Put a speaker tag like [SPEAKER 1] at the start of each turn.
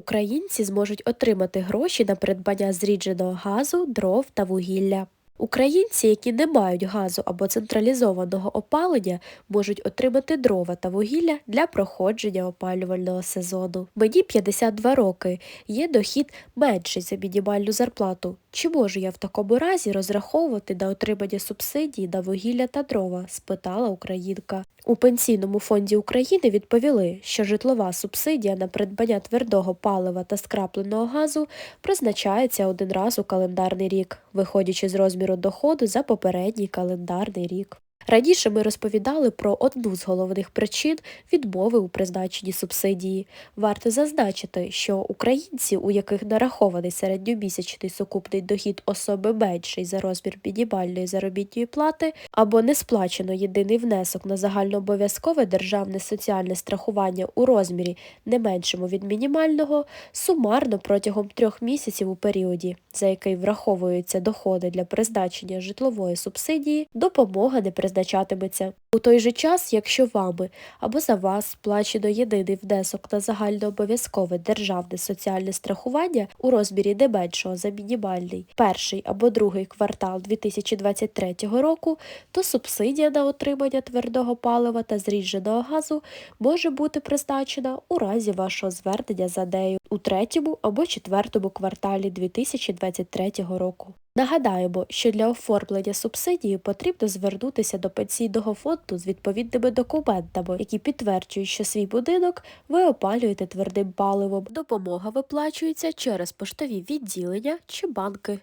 [SPEAKER 1] Українці зможуть отримати гроші на придбання зрідженого газу, дров та вугілля. Українці, які не мають газу або централізованого опалення, можуть отримати дрова та вугілля для проходження опалювального сезону. Мені 52 роки, є дохід менший за мінімальну зарплату. Чи можу я в такому разі розраховувати на отримання субсидій на вугілля та дрова? спитала українка. У Пенсійному фонді України відповіли, що житлова субсидія на придбання твердого палива та скрапленого газу призначається один раз у календарний рік, виходячи з розміру доходу за попередній календарний рік. Раніше ми розповідали про одну з головних причин відмови у призначенні субсидії. Варто зазначити, що українці, у яких нарахований середньомісячний сукупний дохід особи менший за розмір мінімальної заробітної плати, або не сплачено єдиний внесок на загальнообов'язкове державне соціальне страхування у розмірі не меншому від мінімального, сумарно протягом трьох місяців у періоді, за який враховуються доходи для призначення житлової субсидії, допомога не призначатиметься. У той же час, якщо вами або за вас сплачено єдиний внесок на загальнообов'язкове державне соціальне страхування у розмірі не меншого за мінімальний перший або другий квартал 2023 року, то субсидія на отримання твердого палива та зрідженого газу може бути призначена у разі вашого звернення за нею у третьому або четвертому кварталі 2023 року. Нагадаємо, що для оформлення субсидії потрібно звернутися до пенсійного фонду з відповідними документами, які підтверджують, що свій будинок ви опалюєте твердим паливом. Допомога виплачується через поштові відділення чи банки.